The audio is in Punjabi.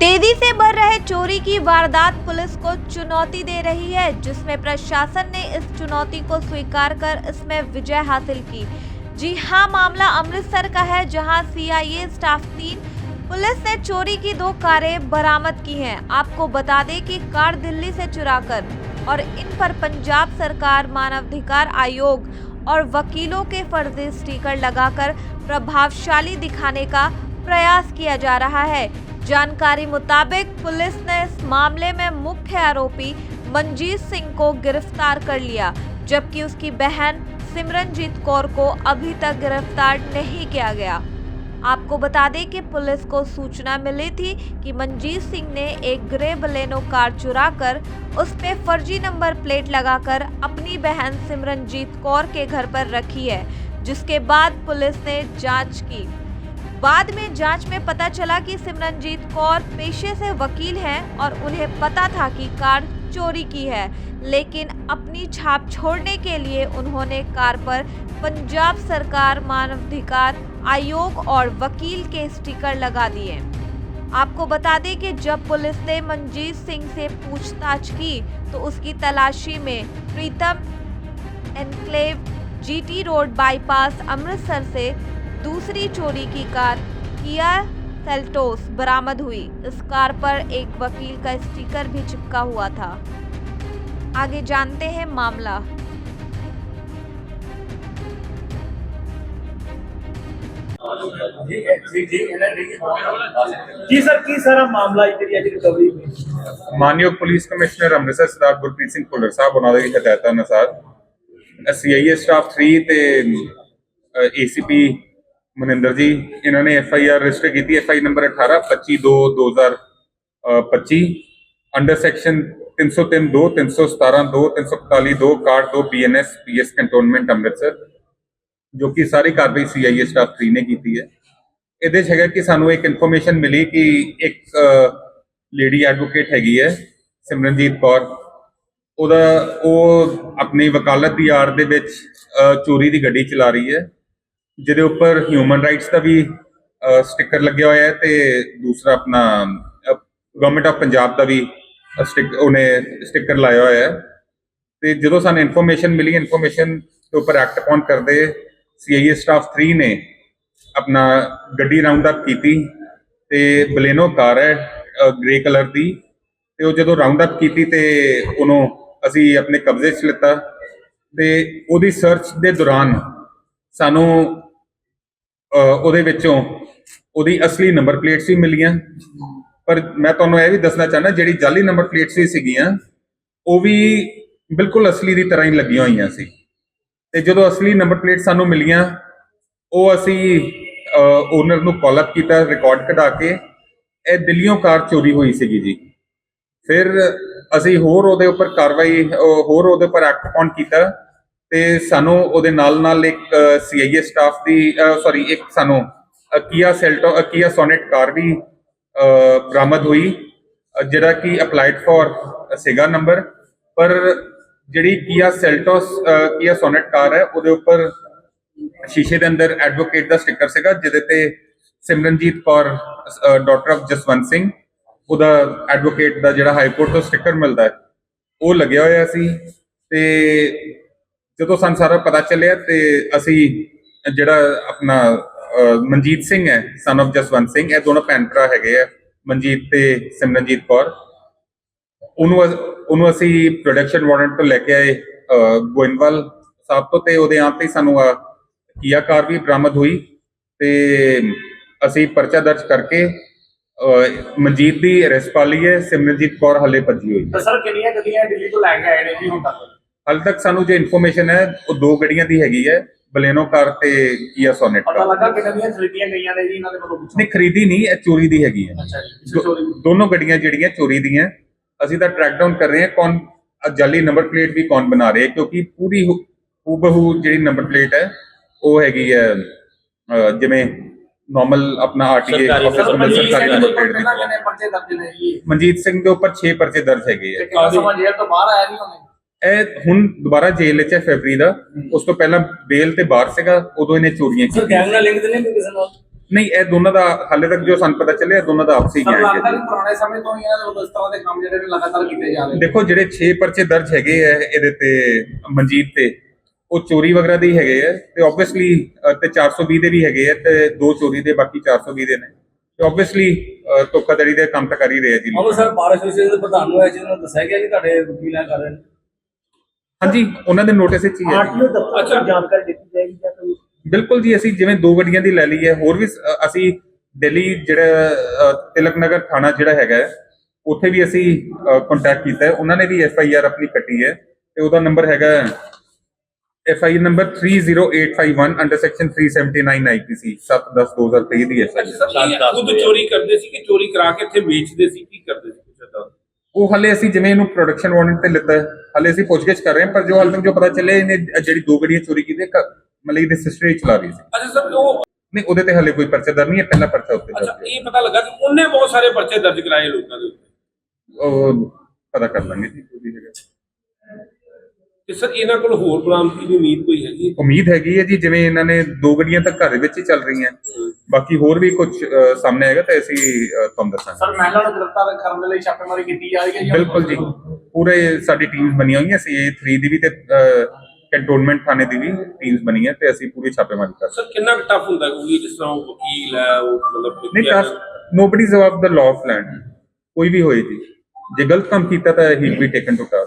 तेज़ी से बढ़ रहे चोरी की वारदात पुलिस को चुनौती दे रही है, जिसमें प्रशासन ने इस चुनौती को स्वीकार कर इसमें विजय हासिल की। जी हाँ, मामला अमृतसर का है, जहाँ सीआईए स्टाफ टीम पुलिस ने चोरी की दो कारें बरामद की हैं। आपको बता दें कि कार दिल्ली से चुराकर और इन पर पंजाब सरकार, मानवाधिकार आयोग और वकीलों के फर्जी स्टिकर लगाकर प्रभावशाली दिखाने का प्रयास किया जा रहा है। जानकारी मुताबिक पुलिस ने इस मामले में मुख्य आरोपी मंजीत सिंह को गिरफ़्तार कर लिया, जबकि उसकी बहन सिमरनजीत कौर को अभी तक गिरफ़्तार नहीं किया गया। आपको बता दें कि पुलिस को सूचना मिली थी कि मंजीत सिंह ने एक ग्रे बलेनो कार चुराकर उस पे फर्जी नंबर प्लेट लगाकर अपनी बहन सिमरनजीत कौर के घर पर रखी है, जिसके बाद पुलिस ने जाँच की। बाद में जाँच में पता चला कि सिमरनजीत कौर पेशे से वकील हैं और उन्हें पता था कि कार चोरी की है। लेकिन अपनी छाप छोड़ने के लिए उन्होंने कार पर पंजाब सरकार मानवाधिकार आयोग और वकील के स्टिकर लगा दिए। आपको बता दें कि जब पुलिस ने मंजीत सिंह से पूछताछ की तो उसकी तलाशी में Pritam enclave GT road bypass Amritsar से दूसरी चोरी की कार किया सेल्टोस बरामद हुई इस कार पर एक वकील का स्टिकर भी चिपका हुआ था आगे जानते हैं मामला ਜੀ ਜੀ ਜੀ ਇਹਨਾਂ ਨੇ ਜੀ ਸਰ ਕੀ ਸਾਰਾ ਮਾਮਲਾ ਹੈ ਜਿਹੜੀ ਅੱਜ ਰਿਕਵਰੀ ਹੋਈ ਮਾਨਯੋਗ ਪੁਲਿਸ ਕਮਿਸ਼ਨਰ ਅੰਮ੍ਰਿਤਸਰ ਸਰਦਾਰ ਗੁਰਪ੍ਰੀਤ ਸਿੰਘ ਭੁੱਲਰ ਸਾਹਿਬ ਉਹਨਾਂ ਦੀ ਹਦਾਇਤਾਂ ਅਨੁਸਾਰ ਸੀਆਈਏ ਸਟਾਫ 3 ਤੇ ਏਸੀਪੀ ਮਨਿੰਦਰ ਜੀ, ਇਹਨਾਂ ਨੇ ਐਫ ਆਈ ਆਰ ਰਜਿਸਟਰ ਕੀਤੀ F I number 18 25 2 2025 under section 303 2 317 2 341 2 61 2 BNS PS cantonment Amritsar, ਜੋ ਕਿ ਸਾਰੀ ਕਾਰਵਾਈ ਸੀਆਈਏ ਸਟਾਫ 3 ਨੇ ਕੀਤੀ ਹੈ। ਇਹਦੇ 'ਚ ਹੈਗਾ ਕਿ ਸਾਨੂੰ ਇੱਕ ਇਨਫੋਰਮੇਸ਼ਨ ਮਿਲੀ ਕਿ ਇੱਕ ਲੇਡੀ ਐਡਵੋਕੇਟ ਹੈਗੀ ਹੈ, ਸਿਮਰਨਜੀਤ ਕੌਰ। ਉਹਦਾ, ਉਹ ਆਪਣੀ ਵਕਾਲਤ ਦੀ ਆੜ ਦੇ ਵਿੱਚ ਚੋਰੀ ਦੀ ਗੱਡੀ ਚਲਾ ਰਹੀ ਹੈ। ਜਿਹਦੇ ਉੱਪਰ ਹਿਊਮਨ ਰਾਈਟਸ ਦਾ ਵੀ ਸਟicker ਲੱਗਿਆ ਹੋਇਆ ਹੈ ਤੇ ਦੂਸਰਾ ਆਪਣਾ ਗਵਰਨਮੈਂਟ ਆਫ ਪੰਜਾਬ ਦਾ ਵੀ ਸਟick ਉਹਨੇ ਸਟicker ਲਾਇਆ ਹੋਇਆ ਹੈ। ਤੇ ਜਦੋਂ ਸਾਨੂੰ ਇਨਫੋਰਮੇਸ਼ਨ ਮਿਲੀ ਇਨਫੋਰਮੇਸ਼ਨ ਦੇ ਉੱਪਰ ਐਕਟ ਅਪਨ ਕਰਦੇ ਸੀਆਈਏ ਸਟਾਫ 3 ਨੇ ਆਪਣਾ ਗੱਡੀ ਰਾਉਂਡ ਅਪ ਕੀਤੀ ਤੇ ਬਲੇਨੋ ਕਾਰ ਹੈ ਗ੍ਰੇ ਕਲਰ ਦੀ। ਤੇ ਉਹ ਜਦੋਂ ਰਾਉਂਡ ਅਪ ਕੀਤੀ ਤੇ ਉਹਨੂੰ ਅਸੀਂ ਆਪਣੇ ਕਬਜ਼ੇ 'ਚ ਲਿੱਤਾ। ਤੇ ਉਹਦੀ ਸਰਚ ਦੇ ਦੌਰਾਨ ਸਾਨੂੰ ਉਹਦੇ ਵਿੱਚੋਂ ਉਹਦੀ ਅਸਲੀ ਨੰਬਰ ਪਲੇਟਸ ਵੀ ਮਿਲੀਆਂ। ਪਰ ਮੈਂ ਤੁਹਾਨੂੰ ਇਹ ਵੀ ਦੱਸਣਾ ਚਾਹੁੰਦਾ, ਜਿਹੜੀ ਜਾਲੀ ਨੰਬਰ ਪਲੇਟਸ ਵੀ ਸੀਗੀਆਂ, ਉਹ ਵੀ ਬਿਲਕੁਲ ਅਸਲੀ ਦੀ ਤਰ੍ਹਾਂ ਹੀ ਲੱਗੀਆਂ ਹੋਈਆਂ ਸੀ। ਤੇ ਜਦੋਂ ਅਸਲੀ ਨੰਬਰ ਪਲੇਟ ਸਾਨੂੰ ਮਿਲੀਆਂ, ਉਹ ਅਸੀਂ ਓਨਰ ਨੂੰ ਕਾਲ ਅਪ ਕੀਤਾ ਰਿਕਾਰਡ ਕਢਾ ਕੇ, ਇਹ ਦਿੱਲੀੋਂ ਕਾਰ ਚੋਰੀ ਹੋਈ ਸੀਗੀ ਜੀ। ਫਿਰ ਅਸੀਂ ਹੋਰ ਉਹਦੇ ਉੱਪਰ ਕਾਰਵਾਈ ਹੋਰ ਉਹਦੇ ਉੱਪਰ ਐਕਟ ਅਪਨ ਕੀਤਾ। ਤੇ ਸਾਨੂੰ ਉਹਦੇ ਨਾਲ ਨਾਲ ਇੱਕ ਸੀਆਈਏ ਸਟਾਫ ਦੀ ਸੌਰੀ ਇੱਕ ਸਾਨੂੰ ਕੀਆ ਸੈਲਟੋ ਕੀਆ ਸੋਨੇਟ ਕਾਰ ਵੀ ਬਰਾਮਦ ਹੋਈ ਜਿਹੜਾ ਕਿ ਅਪਲਾਈਡ ਫॉर ਸੀਗਾ ਨੰਬਰ ਪਰ ਜਿਹੜੀ ਕੀਆ ਸੈਲਟੋਸ ਕੀਆ ਸੋਨੇਟ ਕਾਰ ਹੈ, ਉਹਦੇ ਉੱਪਰ ਸ਼ੀਸ਼ੇ ਦੇ ਅੰਦਰ ਐਡਵੋਕੇਟ ਦਾ ਸਟicker ਸੀਗਾ, ਜਿਹਦੇ ਤੇ ਸਿਮਰਨਜੀਤ ਕੌਰ ਡਾਕਟਰ ਆਫ ਜਸਵੰਤ ਸਿੰਘ, ਉਹਦਾ ਐਡਵੋਕੇਟ ਦਾ ਜਿਹੜਾ ਹਾਈ ਕੋਰਟ ਤੋਂ ਸਟicker ਮਿਲਦਾ ਹੈ, ਉਹ ਲੱਗਿਆ ਹੋਇਆ ਸੀ, ਤੇ ਜਦੋਂ ਸਾਨੂੰ ਸਾਰਾ ਪਤਾ ਚੱਲਿਆ ਤੇ ਅਸੀਂ ਜਿਹੜਾ ਆਪਣਾ ਮਨਜੀਤ ਸਿੰਘ ਹੈ ਸਨ of ਜਸਵੰਤ ਸਿੰਘ, ਇਹ ਦੋਨੋਂ ਭੈਣ ਭਰਾ ਹੈਗੇ ਆ, ਮਨਜੀਤ ਤੇ ਸਿਮਰਨਜੀਤ ਕੌਰ। ਉਹਨੂੰ ਉਹਨੂੰ ਅਸੀਂ ਪ੍ਰੋਡਕਸ਼ਨ ਵਾਰੰਟ ਤੋਂ ਲੈ ਕੇ ਆਏ ਗੋਇੰਦਵਾਲ ਸਾਹਿਬ ਤੋਂ ਤੇ ਉਹਦੇ ਆਪ ਤੇ ਸਾਨੂੰ ਆ ਕੀਆ ਕਾਰ ਵੀ ਬਰਾਮਦ ਹੋਈ ਤੇ ਅਸੀਂ ਪਰਚਾ ਦਰਜ ਕਰਕੇ ਮਨਜੀਤ ਦੀ ਅਰੈਸਟ ਪਾ ਲਈ ਹੈ, ਸਿਮਰਨਜੀਤ ਕੌਰ ਹਲੇ ਭੱਜੀ ਹੋਈ ਸਰ ਕਿੰਨੀਆਂ ਗੱਡੀਆਂ ਦਿੱਲੀ ਤੋਂ ਲੈ ਕੇ ਆਏ ਨੇ ਜੀ ਹੁਣ ਤੱਕ? ਹਾਲੇ ਤੱਕ ਸਾਨੂੰ ਜੋ ਇਨਫੋਰਮੇਸ਼ਨ ਹੈ ਉਹ ਦੋ ਗੱਡੀਆਂ ਦੀ ਹੈਗੀ ਹੈ ਬਲੇਨੋ ਕਾਰ ਤੇ ਕੀਆ ਸੋਨੇਟ ਪਤਾ ਕਾਰ। ਲੱਗਾ ਕਿੰਨੀਆਂ ਦੀਆਂ ਖਰੀਦੀਆਂ ਗਈਆਂ ਨੇ ਜੀ ਇਹਨਾਂ ਦੇ ਵੱਲੋਂ ਨਹੀਂ ਖਰੀਦੀ ਨਹੀਂ ਇਹ ਚੋਰੀ ਦੀ ਹੈਗੀ ਹੈ। ਅੱਛਾ ਜੀ ਦੋ- ਚੋਰੀ ਦੋਨੋਂ ਗੱਡੀਆਂ ਜਿਹੜੀਆਂ ਚੋਰੀ ਦੀਆਂ ਅਸੀਂ ਤਾਂ ਟਰੈਕ ਡਾਊਨ ਕਰ ਰਹੇ ਹਾਂ ਕੌਣ ਜਾਲੀ ਨੰਬਰ ਪਲੇਟ ਵੀ ਕੌਣ ਬਣਾ ਰਿਹਾ ਹੈ ਕਿਉਂਕਿ ਪੂਰੀ ਹੁ- ਹੂਬਹੂ ਜਿਹੜੀ ਨੰਬਰ ਪਲੇਟ ਹੈ ਉਹ ਹੈਗੀ ਹੈ ਜਿਵੇਂ ਨਾਰਮਲ ਆਪਣਾ RTA office sir number Manjit ਸਰਕਾਰੀ ਸਿੰਘ ਨੰਬਰ ਦੇ ਪਲੇਟ ਦੀ ਕਿੰਨੇ ਪਰਚੇ ਦਰਜ ਨੇ ਜੀ? ਮਨਜੀਤ ਸਿੰਘ ਦੇ ਉੱਪਰ 6 ਪਰਚੇ ਦਰਜ ਹੈਗੇ ਤੇ ਹੈ ਕਿੰਨਾ ਸਮਾਂ ਜੇਲ੍ਹ ਤੋਂ ਬਾਹਰ ਆਇਆ ਨਹੀਂ ਉਹਨੇ? ਇਹ ਹੁਣ ਦੁਬਾਰਾ ਜੇਲ੍ਹ 'ਚ ਹੈ ਫੈਬਰੀ ਦਾ। ਉਸ ਤੋਂ ਪਹਿਲਾਂ ਬੇਲ ਤੇ ਬਾਹਰ ਸੀਗਾ ਉਦੋਂ ਇਹਨੇ ਚੋਰੀਆਂ ਸਰ ਕੀਤੀਆਂ ਗੈਂਗ ਨਾਲ ਲਿੰਕ ਤੇ ਨਹੀਂ ਕੋਈ ਕਿਸੇ ਨਾਲ? ਨਹੀਂ ਇਹ ਦੋਨਾਂ ਦਾ ਹਾਲੇ ਤੱਕ ਜੋ ਸਾਨੂੰ ਪਤਾ ਚੱਲਿਆ ਇਹ ਦੋਨਾਂ ਦਾ ਆਪਸੀ ਸਰ ਗਿਆ ਲੱਗਦਾ ਕਿ ਪੁਰਾਣੇ ਸਮੇਂ ਤੋਂ ਹੀ ਇਹਨਾਂ ਦੇ ਵੱਲੋਂ ਇਸ ਤਰ੍ਹਾਂ ਦੇ ਕੰਮ ਜਿਹੜੇ ਨੇ ਲਗਾਤਾਰ ਕੀਤੇ ਜਾ ਰਹੇ ਨੇ। ਦੇਖੋ ਜਿਹੜੇ 6 ਪਰਚੇ ਦਰਜ ਹੈਗੇ ਆ ਇਹਦੇ ਤੇ ਮਨਜੀਤ ਤੇ ਉਹ ਚੋਰੀ ਵਗੈਰਾ ਦੇ ਹੀ ਹੈਗੇ ਆ ਤੇ ਆਬਵੀਅਸਲੀ ਤੇ 420 ਦੇ ਵੀ ਹੈਗੇ ਆ ਤੇ ਦੋ ਚੋਰੀ ਦੇ ਬਾਕੀ 420 ਦੇ ਨੇ। ਤੇ ਆਬਵੀਅਸਲੀ ਧੋਖਾਧੜੀ ਦੇ ਕੰਮ ਤਾਂ ਕਰ ਹੀ ਰਹੇ ਆ ਜੀ ਅਮਰ ਸਰ ਬਾਰ ਐਸੋਸੀਏਸ਼ਨ ਦੇ ਪ੍ਰਧਾਨ ਨੂੰ ਇਹ ਚੀਜ਼ ਨੂੰ ਦੱਸਿਆ ਗਿਆ ਕਿ ਤੁਹਾਡੇ ਵਕੀਲ ਕਰ ਰਹੇ ਨੇ? ਹਾਂਜੀ ਉਹਨਾਂ ਦੇ ਨੋਟਿਸ ਵਿੱਚ ਹੀ ਹੈ ਜੀ। ਆਰਟੀਓ ਦਫ਼ਤਰ ਅੱਛਾ। ਤੋਂ ਜਾਣਕਾਰੀ ਦਿੱਤੀ ਜਾਏਗੀ ਜਾਂ ਕੋਈ ਬਿਲਕੁਲ ਜੀ ਅਸੀਂ ਜਿਵੇਂ ਦੋ ਗੱਡੀਆਂ ਦੀ ਲੈ ਲਈ ਹੈ ਹੋਰ ਵੀ ਸ- ਅ, ਅਸੀਂ ਦਿੱਲੀ ਜਿਹੜਾ ਅ, ਤਿਲਕ ਨਗਰ ਥਾਣਾ ਜਿਹੜਾ ਹੈਗਾ ਹੈ, ਉੱਥੇ ਵੀ ਅਸੀਂ ਕੰਟੈਕਟ ਕੀਤਾ ਹੈ ਉਹਨਾਂ ਨੇ ਵੀ ਐਫ ਆਈ ਆਰ ਆਪਣੀ ਕੱਟੀ ਹੈ ਤੇ ਉਹਦਾ ਨੰਬਰ ਹੈਗਾ F I number 30851 under section 379 IPC 7/10/2023 ਦੀ ਐਫ ਆਈ ਸਰ ਇਹ ਖੁਦ ਚੋਰੀ ਕਰਦੇ ਸੀ ਕਿ ਚੋਰੀ ਕਰਾ ਕੇ ਇੱਥੇ ਵੇਚਦੇ ਸੀ ਕੀ ਕਰਦੇ ਸੀ ਕੁਛ ਏਦਾਂ ਉਹ ਹਲੇ ਅਸੀਂ ਜਿਵੇਂ ਇਹਨੂੰ ਪ੍ਰੋਡਕਸ਼ਨ ਵਾਰੰਟ ਤੇ ਲਿੱਤਾ ਹੈ ਹਲੇ ਅਸੀਂ ਪੁੱਛਗਿੱਛ ਕਰ ਰਹੇ ਹਾਂ ਪਰ ਜੋ ਹਾਲ ਤੱਕ ਜੋ ਪਤਾ ਚੱਲਿਆ ਇਹਨੇ ਜਿਹੜੀ ਦੋ ਗੱਡੀਆਂ ਚੋਰੀ ਕੀਤੀਆਂ ਕ- ਮਤਲਬ ਇਹਦੇ ਸਿਸਟਰ ਹੀ ਚਲਾ ਰਹੀ ਸੀ। ਅੱਛਾ ਸਰ ਉਹ ਨਹੀਂ ਉਹਦੇ ਤੇ ਹਲੇ ਕੋਈ ਪਰਚਾ ਦਰਜ ਨਹੀਂ ਹੈ ਪਹਿਲਾ ਪਰਚਾ ਉੱਤੇ ਅੱਛਾ ਦਰਜ ਇਹ ਪਤਾ ਲੱਗਾ ਕਿ ਉਹਨੇ ਬਹੁਤ ਸਾਰੇ ਪਰਚੇ ਦਰਜ ਕਰਾਏ ਲੋਕਾਂ ਦੇ ਉੱਤੇ। ਉਹ ਪਤਾ ਕਰ ਲਾਂਗੇ ਜੀ ਵੀ ਹੈਗਾ। ਤੇ ਸਰ ਇਹਨਾਂ ਕੋਲ ਹੋਰ ਬਰਾਮਦਗੀ ਦੀ ਉਮੀਦ ਕੋਈ ਹੈਗੀ? ਹੈ? ਉਮੀਦ ਹੈਗੀ ਹੈ ਜੀ ਜਿਵੇਂ ਇਹਨਾਂ ਨੇ ਦੋ ਗੱਡੀਆਂ ਤਾਂ ਘਰ ਦੇ ਵਿੱਚ ਹੀ ਚੱਲ ਰਹੀਆਂ। ਬਾਕੀ ਹੋਰ ਵੀ ਕੁਝ ਸਾਹਮਣੇ ਆਏਗਾ ਤਾਂ ਅਸੀਂ ਤੁਹਾਨੂੰ ਦੱਸਾਂਗੇ। ਸਰ ਮਹਿਲਾ ਨੂੰ ਗ੍ਰਿਫਤਾਰ ਕਰਨ ਦੇ ਲਈ ਛਾਪੇਮਾਰੀ ਕੀਤੀ ਜਾ ਰਹੀ ਹੈ ਜੀ ਬਿਲਕੁਲ ਜੀ। ਪੂਰੇ ਸਾਡੀ ਟੀਮਸ ਬਣੀਆਂ ਹੋਈਆਂ ਸੀ ਇਹ 3 ਦੀ ਵੀ ਤੇ ਕੰਟੋਨਮੈਂਟ ਥਾਣੇ ਦੀ ਵੀ ਟੀਮਸ ਬਣੀ ਹੈ ਤੇ ਅਸੀਂ ਪੂਰੀ ਛਾਪੇਮਾਰੀ ਕਰ ਸਰ ਕਿੰਨਾ ਟਫ ਹੁੰਦਾ ਕਿਉਂਕਿ ਜਿਸ ਤਰ੍ਹਾਂ ਉਹ ਵਕੀਲ ਹੈ ਉਹ ਮਤਲਬ ਨਹੀਂ ਤਾਂ nobody is above the law of land ਕੋਈ ਵੀ ਹੋਏ ਜੀ। ਜੇ ਗਲਤ ਕੰਮ ਕੀਤਾ ਤਾਂ ਹੀ ਵੀ ਟੇਕਨ ਟੂ ਟਾਸਕ